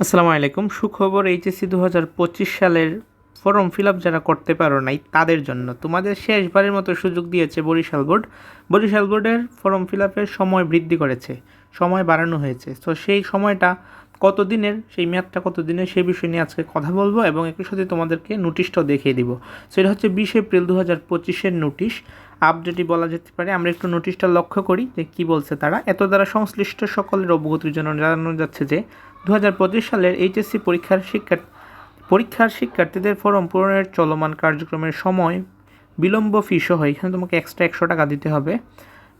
আসসালামু আলাইকুম। সুখবর এইচএসসি দু হাজার পঁচিশ সালের ফর্ম ফিল আপ যারা করতে পারো নাই, তাদের জন্য তোমাদের শেষবারের মতো সুযোগ দিয়েছে বরিশাল বোর্ড। বরিশাল বোর্ডের ফর্ম ফিল আপের সময় বৃদ্ধি করেছে, সময় বাড়ানো হয়েছে। তো সেই সময়টা কত দিনের সেই মেয়াদটা কত দিনের সেই বিষয় নিয়ে আজকে কথা বলব এবং একই সাথে তোমাদেরকে নোটিশটাও দেখিয়ে দিব। সেটা হচ্ছে বিশ এপ্রিল দু হাজার পঁচিশের নোটিশ আপডেটই বলা যেতে পারে, আমরা একটু নোটিশটা লক্ষ্য করি যে কী বলছে তারা। এত দ্বারা সংশ্লিষ্ট সকলের অবগতির জন্য জানানো যাচ্ছে যে দু হাজার পঁচিশ সালের এইচএসসি পরীক্ষার শিক্ষা পরীক্ষার শিক্ষার্থীদের ফর্ম পূরণের চলমান কার্যক্রমের সময় বিলম্ব ফি সহ, এখানে তোমাকে এক্সট্রা একশো টাকা দিতে হবে।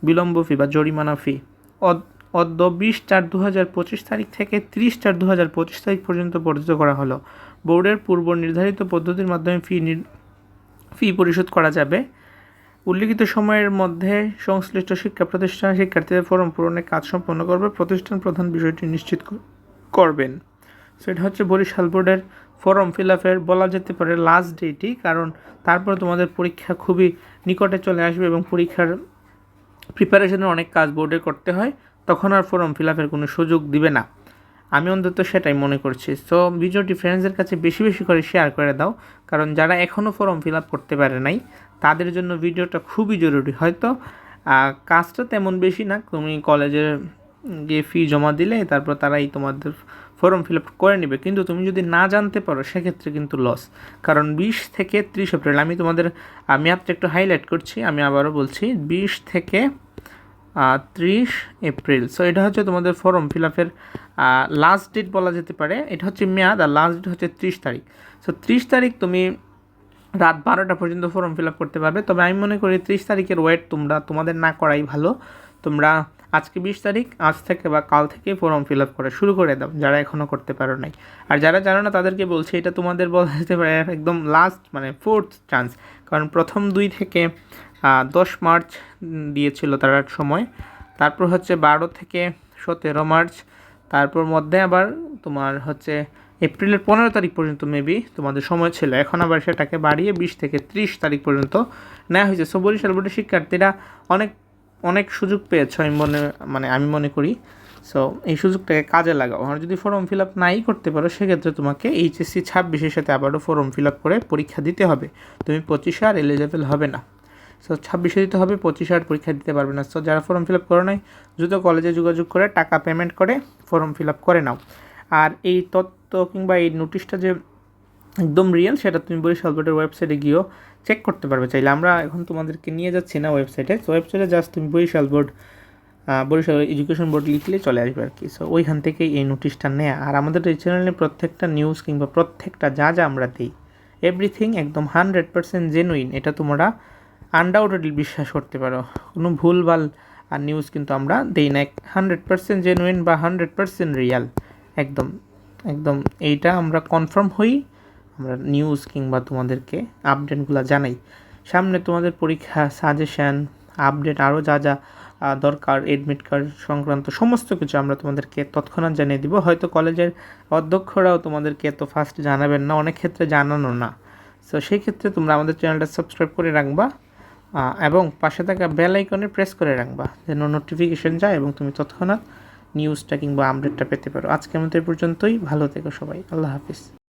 বিলম্ব ফি বা জরিমানা ফি অদ্য বিশ চার দু হাজার পঁচিশ তারিখ থেকে ত্রিশ চার দু হাজার পঁচিশ তারিখ পর্যন্ত বর্ধিত করা হলো। বোর্ডের পূর্ব নির্ধারিত পদ্ধতির মাধ্যমে ফি ফি পরিশোধ করা যাবে। উল্লিখিত সময়ের মধ্যে সংশ্লিষ্ট শিক্ষা প্রতিষ্ঠান শিক্ষার্থীদের ফর্ম পূরণের কাজ সম্পন্ন করবে। প্রতিষ্ঠান প্রধান বিষয়টি নিশ্চিত করবেন। সেটা হচ্ছে বরিশাল বোর্ডের ফর্ম ফিল আপের বলা যেতে পারে লাস্ট ডেটই কারণ তারপরে তোমাদের পরীক্ষা খুবই নিকটে চলে আসবে এবং পরীক্ষার প্রিপারেশনের অনেক কাজ বোর্ডে করতে হয়। তখন আর ফর্ম ফিল আপের কোনো সুযোগ দিবে না। আমি অন্তত সেটাই মনে করছি। সো, ভিডিওটি ফ্রেন্ডসদের কাছে বেশি বেশি করে শেয়ার করে দাও, কারণ যারা এখনও ফর্ম ফিল আপ করতে পারে নাই, তাদের জন্য ভিডিওটা খুবই জরুরি। হয়তো কাজটা তেমন বেশি না, তুমি কলেজে গিয়ে ফি জমা দিলে, তারপর তারাই তোমাদের ফর্ম ফিল আপ করে নেবে। কিন্তু তুমি যদি না জানতে পারো, সেক্ষেত্রে কিন্তু লস। কারণ বিশ থেকে ত্রিশ এপ্রিল, আমি তোমাদের মেয়াদটা একটু হাইলাইট করছি, আমি আবারও বলছি, বিশ থেকে ত্রিশ এপ্রিল। সো এটা হচ্ছে তোমাদের ফর্ম ফিল আপের লাস্ট ডেট বলা যেতে পারে। এটা হচ্ছে মেয়াদ আর লাস্ট ডেট হচ্ছে ত্রিশ তারিখ। সো ত্রিশ তারিখ তুমি রাত বারোটা পর্যন্ত ফর্ম ফিল আপ করতে পারবে। তবে আমি মনে করি ত্রিশ তারিখের ওয়েট তোমরা, তোমাদের না করাই ভালো। তোমরা আজকে বিশ তারিখ, আজ থেকে বা কাল থেকে ফর্ম ফিল আপ করা শুরু করে দাও, যারা এখনও করতে পারো নাই। আর যারা জানো না, তাদেরকে বলছি, এটা তোমাদের বলা যেতে পারে একদম লাস্ট মানে ফোর্থ চান্স কারণ প্রথম দুই থেকে দশ মার্চ দিয়েছিল তারা সময়। তারপর হচ্ছে বারো থেকে সতেরো মার্চ। তারপর মধ্যে আবার তোমার হচ্ছে এপ্রিলের পনেরো তারিখ পর্যন্ত মেবি তোমাদের সময় ছিল। এখন আবার সেটাকে বাড়িয়ে বিশ থেকে ত্রিশ তারিখ পর্যন্ত নেওয়া হয়েছে। সো বরিশাল বোর্ডের শিক্ষার্থীরা অনেক অনেক সুযোগ পেয়েছ আমি মনে মানে আমি মনে করি। সো এই সুযোগটাকে কাজে লাগাও। আর যদি ফর্ম ফিল আপ নাই করতে পারো, সেক্ষেত্রে তোমাকে এইচএসসি ছাব্বিশের সাথে আবারও ফর্ম ফিল আপ করে পরীক্ষা দিতে হবে। তুমি পঁচিশে আর এলিজেবল হবে না। সো ছাব্বিশে দিতে হবে, পঁচিশে আর পরীক্ষা দিতে পারবে না। সো যারা ফর্ম ফিল আপ করে নাই, দ্রুত কলেজে যোগাযোগ করে টাকা পেমেন্ট করে ফর্ম ফিল আপ করে নাও। আর এই তথ্য কিংবা এই নোটিশটা যে একদম রিয়েল সেটা তুমি বরিশাল বোর্ডের ওয়েবসাইটে গিয়েও চেক করতে পারবে। চাইলে আমরা এখন তোমাদেরকে নিয়ে যাচ্ছি না ওয়েবসাইটে তো ওয়েবসাইটে জাস্ট তুমি Barishal board Barishal education board লিখলে চলে আসবে আর কি। সো ওইখান থেকেই এই নোটিশটা নেয়া। আর আমাদের এই চ্যানেলে প্রত্যেকটা নিউজ কিংবা প্রত্যেকটা যা যা আমরা দিই এভরিথিং একদম হান্ড্রেড পার্সেন্ট জেনুইন এটা তোমরা আনডাউটেডলি বিশ্বাস করতে পারো। কোনো ভুলভাল আর নিউজ কিন্তু আমরা দিই না। হান্ড্রেড পার্সেন্ট জেনুইন বা হান্ড্রেড পার্সেন্ট রিয়াল একদম একদম এইটা আমরা কনফার্ম হই, আমরা নিউজ কিংবা তোমাদেরকে আপডেটগুলো জানাই। সামনে তোমাদের পরীক্ষা সাজেশান আপডেট আরও যা যা দরকার এডমিট কার্ড সংক্রান্ত সমস্ত কিছু আমরা তোমাদেরকে তৎক্ষণাৎ জানিয়ে দিব। হয়তো কলেজের অধ্যক্ষরাও তোমাদেরকে এত ফাস্ট জানাবেন না, অনেক ক্ষেত্রে জানানো না। সো সেই ক্ষেত্রে তোমরা আমাদের চ্যানেলটা সাবস্ক্রাইব করে রাখবা। এবং পাশে থাকা বেল আইকনে প্রেস করে রাখবা, যেন নোটিফিকেশন যায় এবং তুমি তৎক্ষণাৎ নিউজটা কিংবা আপডেটটা পেতে পারো। আজকের মতো এই পর্যন্তই, ভালো থেকো সবাই, আল্লাহ হাফিজ।